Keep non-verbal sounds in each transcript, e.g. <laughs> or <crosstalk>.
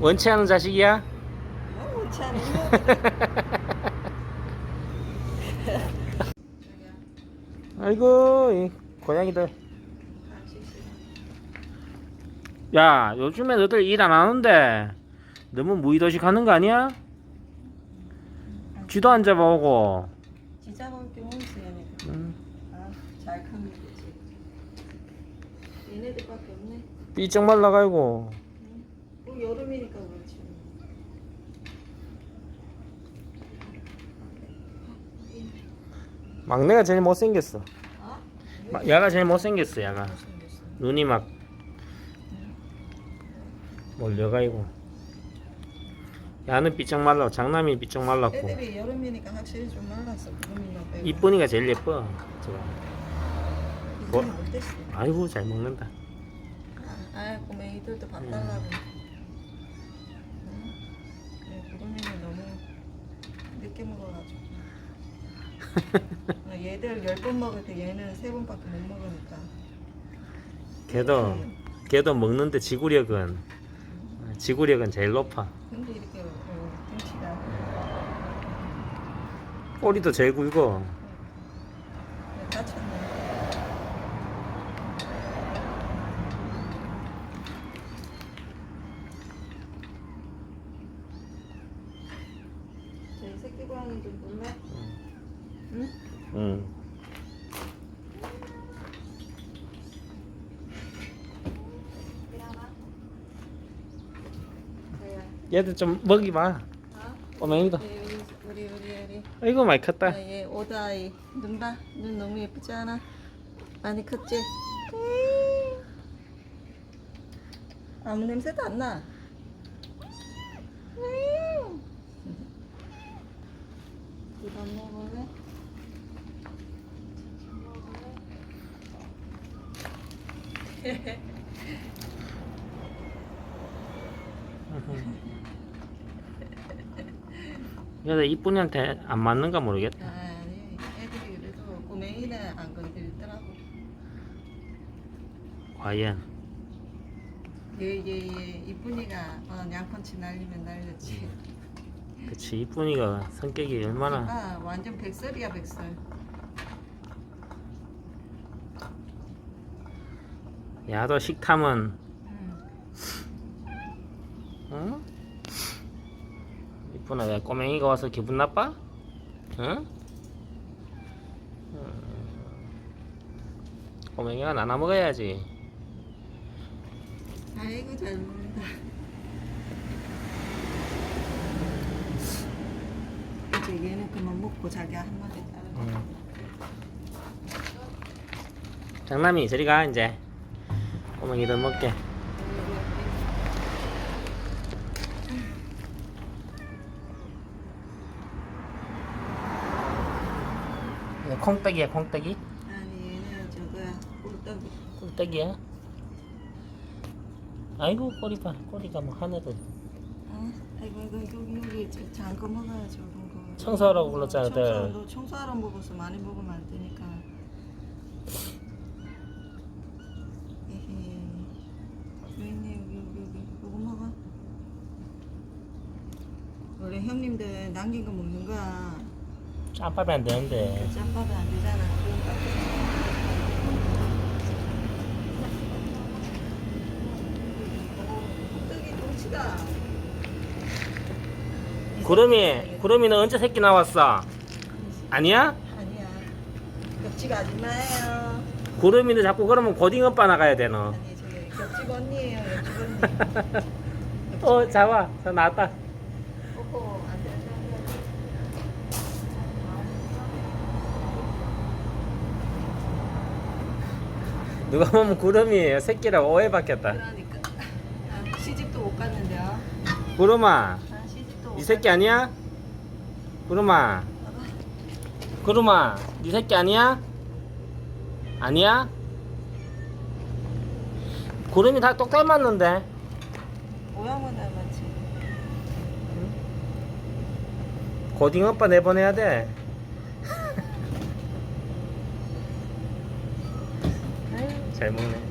원치 않은 자식이야? 어, 옳지 않은 아이고 이 고양이들 야 요즘에 너들 일 안 하는데 너무 무의도식 하는 거 아니야? 쥐도 안 잡아오고 진짜 먹을 게 뭐있어 얘네. 음, 아, 잘 크면 되지. 얘네들밖에 없네. 삐쩍 말라가지고 뭐 여름이니까 그렇지. 막내가 제일 못생겼어 어? 마- 야가 제일 못생겼어 야가 생겼어. 눈이 막 몰려가지고 야는 삐쩍 말라 장남이 삐쩍 말랐고 애들이 여름이니까 확실히 좀 말랐어. 구름이나 빼고. 이쁜이가 제일 예뻐 저거. 뭐? 이쁜이 못 됐어. 아이고 잘 먹는다 아, 꼬맹이들도 밥 달라고. 응? 그래, 구름이는 너무 늦게 먹어가지고. 어, 얘들 열 번 먹을 때 얘는 세 번밖에 못 먹으니까. 걔도 걔도 먹는데 지구력은 지구력은 제일 높아 근데 이렇게 어, 등치가 꼬리도 제일 굵어 다쳤네. 저희 응? 얘들 좀 먹이 봐 어? 꼬맹이도 우리 우리 우리 우리. 아이고 많이 컸다 아, 얘 오다이 눈 봐. 눈 너무 예쁘지 않아? 많이 컸지? 아무 냄새도 안 나. 이거 먹을래? 얘들 이쁜이한테 안 맞는가 모르겠다 아니 애들이 그래도 꼬맹이는 안 건드리더라고. 과연 얘얘얘 이쁜이가 어, 양펀치 날리면 날렸지. 그치 이쁜이가 성격이 얼마나 아 완전 백설이야 백설. 야도 식탐은 응. 응? 이쁜아 왜 꼬맹이가 와서 기분 나빠? 응? 음. 꼬맹이가 나눠 먹어야지 아이고 잘 먹는다. 이제 얘는 그만 먹고 자기 한 마리 따라. 응. 장남이 저리 가 이제 꼬맹이들 먹게 이거 콩떡이야 콩떡이? 아니 얘는 저거야 꿀떡이. 꿀떡이야? 아이고 꼬리 봐 꼬리가 뭐 하늘을 어? 아이고 이거 여기 여기 저- 잠깐 거. 청소하라고 불렀잖아, 청소, 아들. 너 청소하러 먹어서 많이 먹으면 안 되니까. 에헤. 여기 있네 여기 여기 여기. 이거 먹어. 원래 형님들 남긴 거 먹는 거야. 짬밥이 안 되는데 짬밥은 안 되잖아. 그러니까. 떡이 동치다. 구름이 구름이는 언제 새끼 나왔어? 아니야? 아니야. 겹치가 아줌마예요. 구름이는 자꾸 그러면 고딩 오빠 나가야 돼 너. 아니 저기 겹치가 언니예요. 옆집 언니. <laughs> 어 자와 자 나왔다. 뽀뽀 안 돼. 누가 보면 구름이 새끼라 오해받겠다. 그러니까 아, 시집도 못 갔는데요. 구름아 이 새끼 아니야? 구름아 구름아 네 새끼 아니야? 아니야? 구름이 다 똑 닮았는데 갔- 모양은 닮았지. 고딩 오빠 내보내야 돼. 아유, <laughs> 잘 먹네.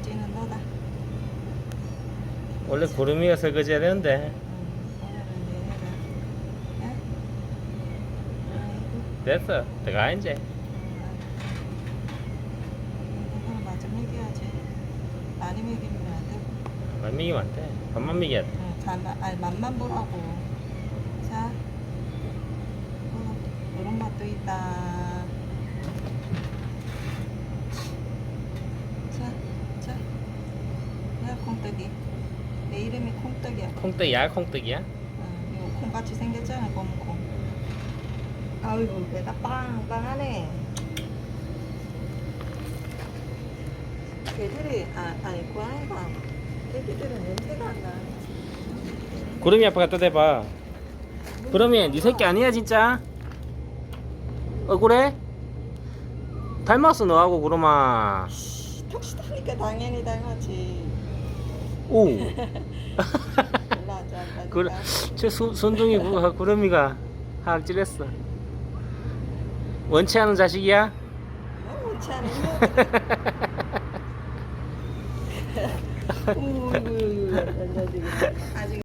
설거지는 너다. 원래 구름이가 설거지 해야 되는데 얘네가. 응? 아이고. 됐어 들어가 이제 먹여야지. 많이 먹이면 안 미기면 안돼 반만 미겨야 돼 응, 간만, 아니 맛만 보라고. 자, 어, 이런 맛도 있다. 자, 자, 야 콩떡이. 내 이름이 콩떡이야. 콩떡이야 콩떡이야? 응, 이거 콩같이 생겼잖아, 검은 콩. 아이고, 배가 빵빵하네. 개들이, 아, 아니, 고양이가, 애기들은 냄새가 안 나. 구름이 아빠 갖다 대봐 구름이 네 새끼 아니야 진짜? 억울해? 닮았어 너하고 구름아 턱시다니까 당연히 닮았지. 오. 그, 저 순둥이 구름이가 학질했어. 원치 않은 자식이야? 원치 않은. 아직